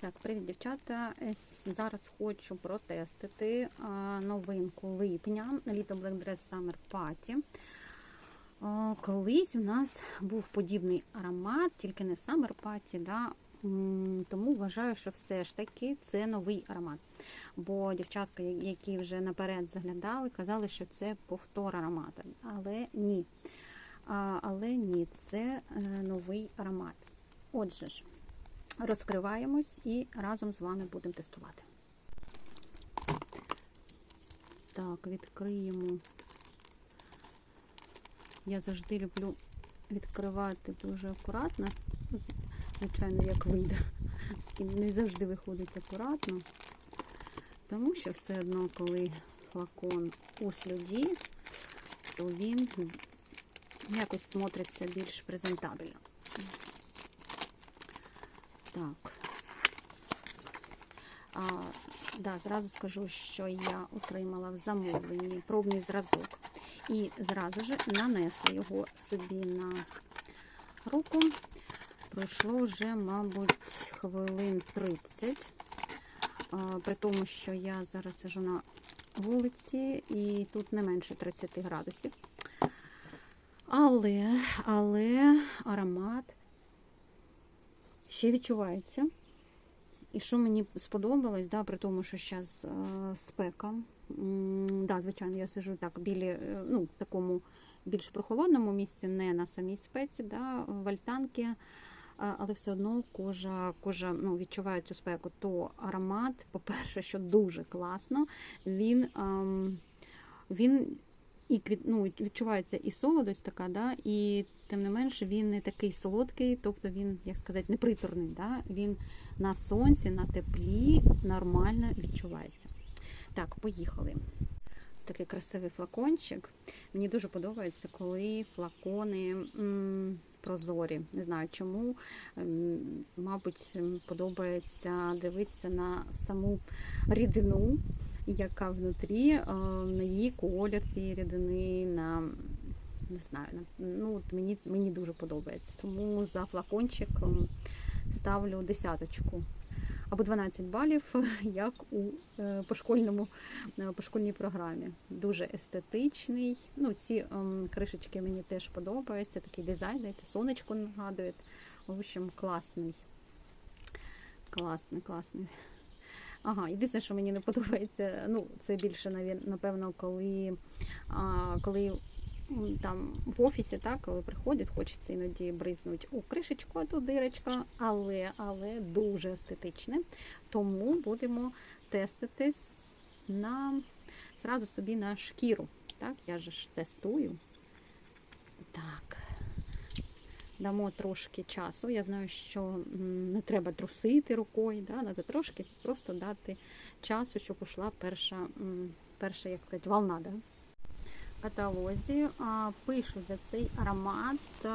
Так, привіт, дівчата. Е, Зараз хочу протестити новинку липня літо Black Dress Summer Party. Колись в нас був подібний аромат, тільки не Summer Party, да? Тому вважаю, що все ж таки це новий аромат. Бо дівчатка, які вже наперед заглядали, казали, що це повтор аромату. Але ні. Але ні, це е, новий аромат. Отже ж, розкриваємось і разом з вами будемо тестувати. Так, відкриємо. Я завжди люблю відкривати дуже акуратно. Звичайно, як вийде. І не завжди виходить акуратно. Тому що все одно, коли флакон у слюді, то він якось смотриться більш презентабельно. Так. А, да, зразу скажу, що я отримала в замовленні пробний зразок. І зразу ж нанесла його собі на руку. Пройшло вже, мабуть, хвилин 30. А, при тому, що я зараз сижу на вулиці і тут не менше 30 градусів. Але, але аромат ще відчувається. І що мені сподобалось, да, при тому, що зараз е, спека. Да, звичайно, я сижу так біля, е, ну, в такому більш прохолодному місці, не на самій спеці, да, в альтанки, е, але все одно кожа, кожа ну, відчуває цю спеку. То аромат, по-перше, що дуже класно, він, ем, він і ну, відчувається і солодость така, да, і тим не менше він не такий солодкий, тобто він, як сказати, не приторний. Да? Він на сонці, на теплі нормально відчувається. Так, поїхали. Ось такий красивий флакончик. Мені дуже подобається, коли флакони м, прозорі. Не знаю чому. Ем, Мабуть, подобається дивитися на саму рідину, яка внутрі, е, на її колір цієї рідини, на не знаю, на- ну от мені, мені дуже подобається. Тому за флакончик ставлю десяточку або 12 балів, як у е, по школьному е, по школьній програмі. Дуже естетичний. Ну, ці кришечки мені теж подобаються. Такий дизайн, сонечко нагадує. В общем, класний. Класний, класний. Ага, єдине, що мені не подобається, ну, це більше, напевно, коли, а, коли там в офісі, так, коли приходять, хочеться іноді бризнуть у кришечку, а тут дирочка, але, але дуже естетичне. Тому будемо тестити на зразу собі на шкіру. Так, я ж тестую. Так. Дамо трошки часу. Я знаю, що не треба трусити рукою, да? треба трошки просто дати часу, щоб пішла перша, перша як сказати, волна. Да? Каталозі пишуть за цей аромат е,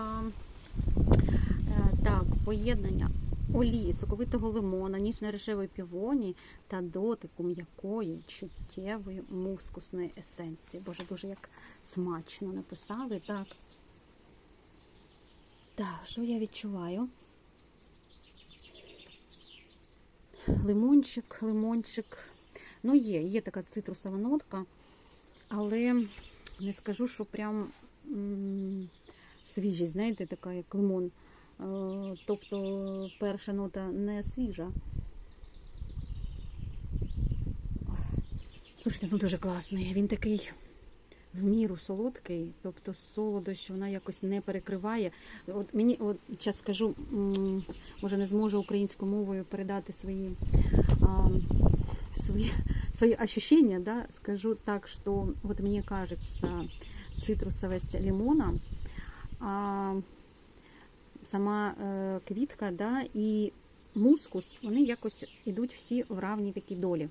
так, поєднання олії, соковитого лимона, ніжно-рожевої півоні та дотику м'якої, чуттєвої мускусної есенції. Боже, дуже як смачно написали. Так. Так, що я відчуваю? Лимончик, лимончик. Ну, є, є така цитрусова нотка, але не скажу, що прям свіжість, знаєте, така як лимон. Е, Тобто перша нота не свіжа. Слушайте, ну дуже класний. Він такий в міру солодкий, тобто солодощ вона якось не перекриває. От мені, от зараз скажу, може не зможу українською мовою передати свої, а, свої, свої ощущения, да? скажу так, що от мені кажеться цитрусовость лимона, а сама е, квітка да, і мускус, вони якось йдуть всі в равній такій долі.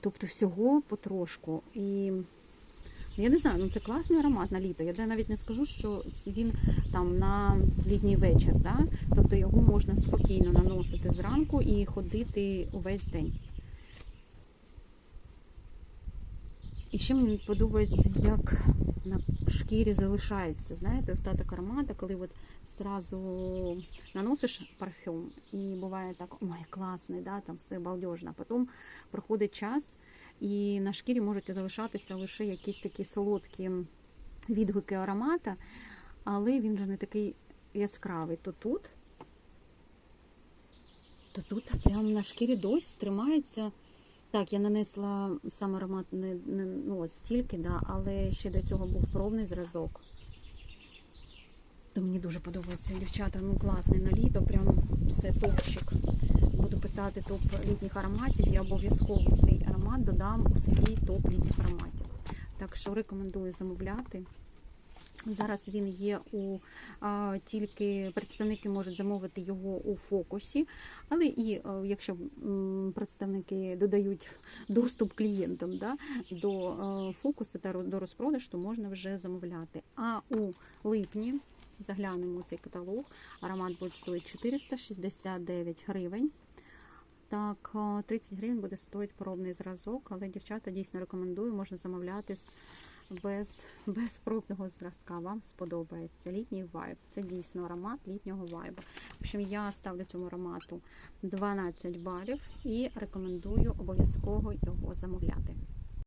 Тобто всього потрошку. І я не знаю, ну це класний аромат на літо. Я навіть не скажу, що він там на літній вечір. Да? Тобто його можна спокійно наносити зранку і ходити увесь день. І ще мені подобається, як на шкірі залишається. Знаєте, остаток аромата, коли от зразу наносиш парфюм, і буває так, ой, класний, да, там все балдежно. Потім проходить час, і на шкірі можуть залишатися лише якісь такі солодкі відгуки аромата, але він же не такий яскравий. То тут, то тут прямо на шкірі досі тримається. Так, я нанесла сам аромат не, не ну, стільки, да, але ще до цього був пробний зразок. То мені дуже подобається, дівчата, ну класний на літо, прям все топчик. Буду писати топ літніх ароматів, я обов'язково цей аромат додам у свій топ літніх ароматів. Так що рекомендую замовляти. Зараз він є у а, тільки представники можуть замовити його у фокусі, але і а, якщо м, представники додають доступ клієнтам да, до а, фокусу та до розпродаж, то можна вже замовляти. А у липні заглянемо у цей каталог. Аромат буде стоїть 469 гривень. Так, 30 гривень буде стоїть пробний зразок, але дівчата дійсно рекомендую, можна замовляти без, без пробного зразка. Вам сподобається літній вайб. Це дійсно аромат літнього вайбу. В общем, я ставлю цьому аромату 12 балів і рекомендую обов'язково його замовляти.